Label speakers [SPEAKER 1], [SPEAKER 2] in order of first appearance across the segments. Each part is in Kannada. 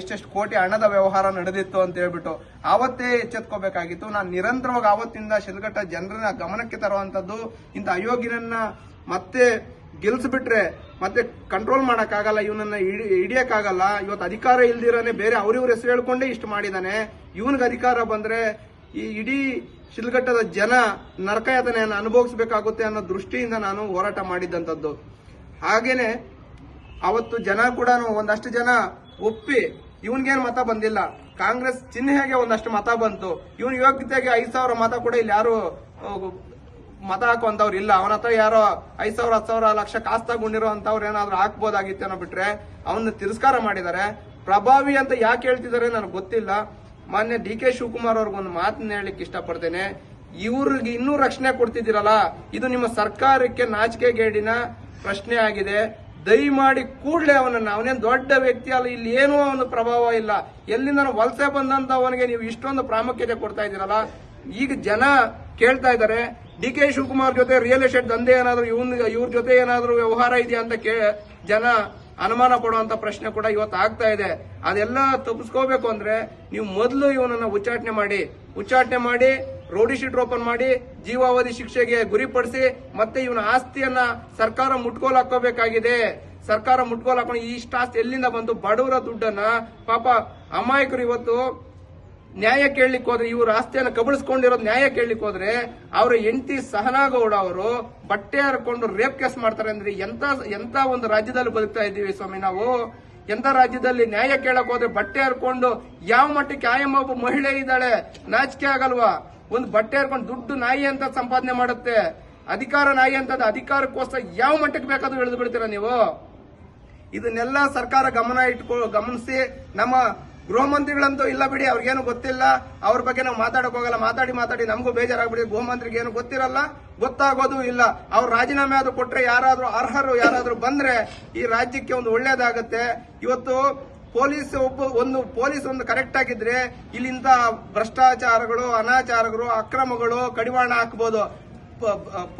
[SPEAKER 1] ಎಷ್ಟೆಷ್ಟು ಕೋಟಿ ಹಣದ ವ್ಯವಹಾರ ನಡೆದಿತ್ತು ಅಂತ ಹೇಳ್ಬಿಟ್ಟು ಆವತ್ತೇ ಎಚ್ಚೆತ್ಕೋಬೇಕಾಗಿತ್ತು. ನಾನು ನಿರಂತರವಾಗಿ ಆವತ್ತಿಂದ ಶಿಲ್ಘಟ್ಟ ಜನರನ್ನ ಗಮನಕ್ಕೆ ತರುವಂತದ್ದು ಇಂಥ ಅಯೋಗ್ಯನನ್ನ ಮತ್ತೆ ಗೆಲ್ಸ್ಬಿಟ್ರೆ, ಮತ್ತೆ ಕಂಟ್ರೋಲ್ ಮಾಡೋಕ್ಕಾಗಲ್ಲ, ಇವನನ್ನ ಹಿಡಿಯಕ್ಕಾಗಲ್ಲ. ಇವತ್ತು ಅಧಿಕಾರ ಇಲ್ದಿರನೆ ಬೇರೆ ಅವ್ರಿವ್ರ ಹೆಸರು ಹೇಳ್ಕೊಂಡೇ ಇಷ್ಟು ಮಾಡಿದಾನೆ. ಇವನಿಗೆ ಅಧಿಕಾರ ಬಂದ್ರೆ ಈ ಇಡೀ ಶಿಲ್ಘಟ್ಟದ ಜನ ನರಕಯಾತನೆಯನ್ನು ಅನುಭವಿಸಬೇಕಾಗುತ್ತೆ ಅನ್ನೋ ದೃಷ್ಟಿಯಿಂದ ನಾನು ಹೋರಾಟ ಮಾಡಿದ್ದಂಥದ್ದು. ಹಾಗೇನೆ ಅವತ್ತು ಜನ ಕೂಡ ಒಂದಷ್ಟು ಜನ ಒಪ್ಪಿ ಇವನ್ಗೇನು ಮತ ಬಂದಿಲ್ಲ. ಕಾಂಗ್ರೆಸ್ ಚಿಹ್ನೆಗೆ ಒಂದಷ್ಟು ಮತ ಬಂತು. ಇವನ್ ಯೋಗ್ಯತೆಗೆ ಐದ್ ಸಾವಿರ ಮತ ಕೂಡ ಇಲ್ಲಿ ಯಾರು ಮತ ಹಾಕುವಂತವ್ರು ಇಲ್ಲ. ಅವನ ಹತ್ರ ಯಾರೋ ಐದ್ ಸಾವಿರ, ಹತ್ತು ಸಾವಿರ ಲಕ್ಷ ಕಾಸು ತಗೊಂಡಿರೋ ಅಂತವ್ರು ಏನಾದ್ರು ಹಾಕ್ಬೋದಾಗಿತ್ತೇನೋ ಬಿಟ್ರೆ ಅವನ್ನ ತಿರಸ್ಕಾರ ಮಾಡಿದ್ದಾರೆ ಪ್ರಭಾವಿ ಅಂತ ಯಾಕೆ ಹೇಳ್ತಿದ್ದಾರೆ ನನಗೆ ಗೊತ್ತಿಲ್ಲ. ಮಾನ್ಯ ಡಿ ಕೆ ಶಿವಕುಮಾರ್ ಅವ್ರಿಗೊಂದು ಮಾತನ್ನ ಹೇಳಲಿಕ್ಕೆ ಇಷ್ಟಪಡ್ತೇನೆ. ಇವ್ರಿಗೆ ಇನ್ನೂ ರಕ್ಷಣೆ ಕೊಡ್ತಿದ್ದೀರಲ್ಲ. ಇದು ನಿಮ್ಮ ಸರ್ಕಾರಕ್ಕೆ ನಾಚಿಕೆಗೇಡಿನ ಪ್ರಶ್ನೆ ಆಗಿದೆ. ದಯಮಾಡಿ ಕೂಡಲೇ ಅವನನ್ನು. ಅವನೇನು ದೊಡ್ಡ ವ್ಯಕ್ತಿ ಅಲ್ಲ, ಇಲ್ಲಿ ಏನೂ ಅವನ ಪ್ರಭಾವ ಇಲ್ಲ. ಎಲ್ಲಿಂದ ವಲಸೆ ಬಂದಂತ ಅವನಿಗೆ ನೀವು ಇಷ್ಟೊಂದು ಪ್ರಾಮುಖ್ಯತೆ ಕೊಡ್ತಾ ಇದ್ದೀರಲ್ಲ? ಈಗ ಜನ ಕೇಳ್ತಾ ಇದ್ದಾರೆ, ಡಿ ಕೆ ಶಿವಕುಮಾರ್ ಜೊತೆ ರಿಯಲ್ ಎಸ್ಟೇಟ್ ದಂಧೆ ಏನಾದರೂ, ಇವನ್, ಇವ್ರ ಜೊತೆ ಏನಾದರೂ ವ್ಯವಹಾರ ಇದೆಯಾ ಅಂತ ಕೇ, ಜನ ಅನುಮಾನ ಪಡುವಂತ ಪ್ರಶ್ನೆ ಕೂಡ ಇವತ್ತು ಆಗ್ತಾ ಇದೆ. ಅದೆಲ್ಲ ತಪ್ಪಿಸ್ಕೋಬೇಕು ಅಂದ್ರೆ ನೀವು ಮೊದಲು ಇವನನ್ನ ಉಚ್ಚಾಟನೆ ಮಾಡಿ. ಉಚ್ಚಾಟನೆ ಮಾಡಿ ರೋಡಿ ಶೀಟ್ ಓಪನ್ ಮಾಡಿ ಜೀವಾವಧಿ ಶಿಕ್ಷೆಗೆ ಗುರಿಪಡಿಸಿ ಮತ್ತೆ ಇವನ ಆಸ್ತಿಯನ್ನ ಸರ್ಕಾರ ಮುಟ್ಕೋಲ್ ಹಾಕೋಬೇಕಾಗಿದೆ ಸರ್ಕಾರ ಮುಟ್ಕೋಲ್ ಹಾಕೊಂಡು ಇಷ್ಟ ಆಸ್ತಿ ಎಲ್ಲಿಂದ ಬಂದು ಬಡವರ ದುಡ್ಡನ್ನ ಪಾಪ ಅಮಾಯಕರು ಇವತ್ತು ನ್ಯಾಯ ಕೇಳಲಿಕ್ಕೆ ಹೋದ್ರೆ ಇವರು ಆಸ್ತಿಯನ್ನು ಕಬಳಿಸ್ಕೊಂಡಿರೋದು ನ್ಯಾಯ ಕೇಳಲಿಕ್ಕೆ ಹೋದ್ರೆ ಅವರ ಹೆಂಡತಿ ಸಹನಾಗೌಡ ಅವರು ಬಟ್ಟೆ ಹರ್ಕೊಂಡು ರೇಪ್ ಕೇಸ್ ಮಾಡ್ತಾರೆ ಅಂದ್ರೆ ಎಂತ ಎಂತ ಒಂದು ರಾಜ್ಯದಲ್ಲಿ ಬದುಕ್ತಾ ಇದ್ದೀವಿ ಸ್ವಾಮಿ ನಾವು? ಎಂತ ರಾಜ್ಯದಲ್ಲಿ ನ್ಯಾಯ ಕೇಳಕ್ ಹೋದ್ರೆ ಬಟ್ಟೆ ಹರ್ಕೊಂಡು ಯಾವ ಮಟ್ಟಕ್ಕೆ ಆಯಮ್ಮ ಒಬ್ಬ ಮಹಿಳೆ ಇದ್ದಾಳೆ? ನಾಚಿಕೆ ಆಗಲ್ವಾ? ಒಂದು ಬಟ್ಟೆ ಹರ್ಕೊಂಡು ದುಡ್ಡು ನಾಯಿ ಅಂತ ಸಂಪಾದನೆ ಮಾಡುತ್ತೆ, ಅಧಿಕಾರ ನಾಯಿ ಅಂತ ಅಧಿಕಾರಕ್ಕೋಸ್ಕರ ಯಾವ ಮಟ್ಟಕ್ಕೆ ಬೇಕಾದ್ರೂ ಎಳೆದು ಬಿಡ್ತೀರಾ ನೀವು? ಇದನ್ನೆಲ್ಲ ಸರ್ಕಾರ ಗಮನ ಇಟ್ಕೊ, ಗಮನಿಸಿ, ನಮ್ಮ ಗೃಹ ಮಂತ್ರಿಗಳಂತೂ ಇಲ್ಲ ಬಿಡಿ, ಅವ್ರಿಗೇನು ಗೊತ್ತಿಲ್ಲ, ಅವ್ರ ಬಗ್ಗೆ ನಾವು ಮಾತಾಡಕ್ ಹೋಗಲ್ಲ, ಮಾತಾಡಿ ಮಾತಾಡಿ ನಮಗೂ ಬೇಜಾರಾಗ್ಬಿಡಿ, ಗೃಹ ಮಂತ್ರಿಗೆ ಏನು ಗೊತ್ತಿರಲ್ಲ, ಗೊತ್ತಾಗೋದು ಇಲ್ಲ. ಅವ್ರು ರಾಜೀನಾಮೆ ಆದ್ರೂ ಕೊಟ್ರೆ ಯಾರಾದ್ರೂ ಅರ್ಹರು, ಯಾರಾದ್ರೂ ಬಂದ್ರೆ ಈ ರಾಜ್ಯಕ್ಕೆ ಒಂದು ಒಳ್ಳೇದಾಗತ್ತೆ. ಇವತ್ತು ಪೊಲೀಸ್ ಒಬ್ಬ, ಒಂದು ಪೊಲೀಸ್ ಒಂದು ಕರೆಕ್ಟ್ ಆಗಿದ್ರೆ ಇಲ್ಲಿಂದ ಭ್ರಷ್ಟಾಚಾರಗಳು, ಅನಾಚಾರಗಳು, ಅಕ್ರಮಗಳು ಕಡಿವಾಣ ಹಾಕಬಹುದು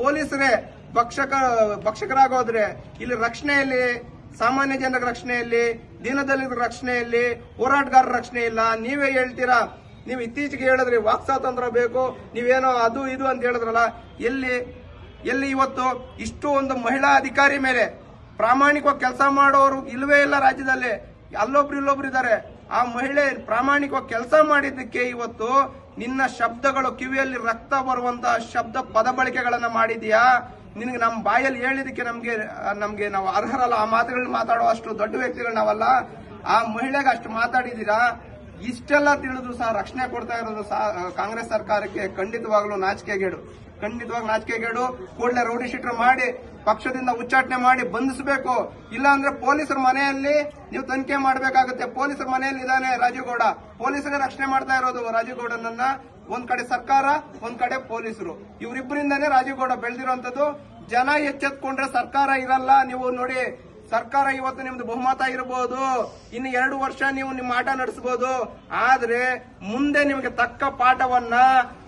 [SPEAKER 1] ಪೊಲೀಸರೇ ಭಕ್ಷಕ ಭಕ್ಷಕರಾಗೋದ್ರೆ ಇಲ್ಲಿ ರಕ್ಷಣೆಯಲ್ಲಿ, ಸಾಮಾನ್ಯ ಜನರ ರಕ್ಷಣೆಯಲ್ಲಿ ದೀನದಲಿತರ ರಕ್ಷಣೆಯಲ್ಲಿ, ಹೋರಾಟಗಾರರ ರಕ್ಷಣೆ ಇಲ್ಲ. ನೀವೇ ಹೇಳ್ತೀರಾ? ನೀವು ಇತ್ತೀಚೆಗೆ ಹೇಳಿದ್ರಿ ವಾಕ್ ಸ್ವಾತಂತ್ರ್ಯ ಬೇಕು, ನೀವೇನೋ ಅದು, ಇದು ಅಂತ ಹೇಳಿದ್ರಲ್ಲ, ಎಲ್ಲಿ ಎಲ್ಲಿ ಇವತ್ತು ಇಷ್ಟು ಒಂದು ಮಹಿಳಾ ಅಧಿಕಾರಿ ಮೇಲೆ ಪ್ರಾಮಾಣಿಕವಾಗಿ ಕೆಲಸ ಮಾಡೋರು ಇಲ್ವೇ ಇಲ್ಲ ರಾಜ್ಯದಲ್ಲಿ. ಅಲ್ಲೊಬ್ರು ಇಲ್ಲೊಬ್ರು ಇದ್ದಾರೆ. ಆ ಮಹಿಳೆ ಪ್ರಾಮಾಣಿಕವಾಗಿ ಕೆಲಸ ಮಾಡಿದ್ದಕ್ಕೆ ಇವತ್ತು ನಿನ್ನ ಶಬ್ದಗಳು ಕಿವಿಯಲ್ಲಿ ರಕ್ತ ಬರುವಂತ ಶಬ್ದ ಪದ ಬಳಕೆಗಳನ್ನ ಮಾಡಿದ್ಯಾ ನಿನಗೆ ನಮ್ಮ ಬಾಯಲ್ಲಿ ಹೇಳಿದಕ್ಕೆ ನಮ್ಗೆ, ನಮಗೆ ನಾವು ಅರ್ಹರಲ್ಲ. ಆ ಮಾತುಗಳನ್ನ ಮಾತಾಡೋ ಅಷ್ಟು ದೊಡ್ಡ ವ್ಯಕ್ತಿಗಳು ನಾವಲ್ಲ. ಆ ಮಹಿಳೆಗೆ ಅಷ್ಟು ಮಾತಾಡಿದೀರಾ ಇಷ್ಟೆಲ್ಲ ತಿಳಿದ್ರು ಸಹ ರಕ್ಷಣೆ ಕೊಡ್ತಾ ಇರೋದು ಸಹ ಕಾಂಗ್ರೆಸ್ ಸರ್ಕಾರಕ್ಕೆ ಖಂಡಿತವಾಗ್ಲೂ ನಾಚಿಕೆಗೇಡು. ಖಂಡಿತವಾಗಿ ನಾಚಿಕೆಗೇಡು. ಕೂಡಲೇ ರೌಡಿ ಶೀಟರ್ ಮಾಡಿ ಪಕ್ಷದಿಂದ ಉಚ್ಚಾಟನೆ ಮಾಡಿ ಬಂಧಿಸಬೇಕು. ಇಲ್ಲ ಅಂದ್ರೆ ಪೊಲೀಸರ ಮನೆಯಲ್ಲಿ ನೀವು ತನಿಖೆ ಮಾಡಬೇಕಾಗುತ್ತೆ. ಪೊಲೀಸರ ಮನೆಯಲ್ಲಿ ಇದ್ದಾನೆ ರಾಜೀವ್ಗೌಡ ಪೊಲೀಸರೇ ರಕ್ಷಣೆ ಮಾಡ್ತಾ ಇರೋದು. ರಾಜೀವ್ಗೌಡನನ್ನ ಒಂದ್ ಕಡೆ ಸರ್ಕಾರ, ಒಂದ್ ಕಡೆ ಪೊಲೀಸರು. ಇವರಿಬ್ಬರಿಂದಾನೇ ರಾಜೀವ್ಗೌಡ ಬೆಳೆದಿರುವಂತದ್ದು ಜನ ಎಚ್ಚೆತ್ಕೊಂಡ್ರೆ ಸರ್ಕಾರ ಇರಲ್ಲ. ನೀವು ನೋಡಿ ಸರ್ಕಾರ ಇವತ್ತು ನಿಮ್ದು ಬಹುಮತ ಇರಬಹುದು ಇನ್ನು ಎರಡು ವರ್ಷ ನೀವು ನಿಮ್ಮ ಆಟ ನಡೆಸಬಹುದು ಆದ್ರೆ ಮುಂದೆ ನಿಮಗೆ ತಕ್ಕ ಪಾಠವನ್ನ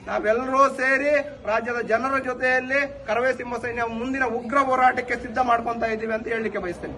[SPEAKER 1] ನಾವೆಲ್ಲರೂ ಸೇರಿ ರಾಜ್ಯದ ಜನರ ಜೊತೆಯಲ್ಲಿ ಕರವೇ ಸಿಂಹ ಸೈನ್ಯ ಮುಂದಿನ ಉಗ್ರ ಹೋರಾಟಕ್ಕೆ ಸಿದ್ಧ ಮಾಡ್ಕೊಂತ ಇದ್ದೀವಿ ಅಂತ ಹೇಳಲಿಕ್ಕೆ ಬಯಸ್ತೇನೆ.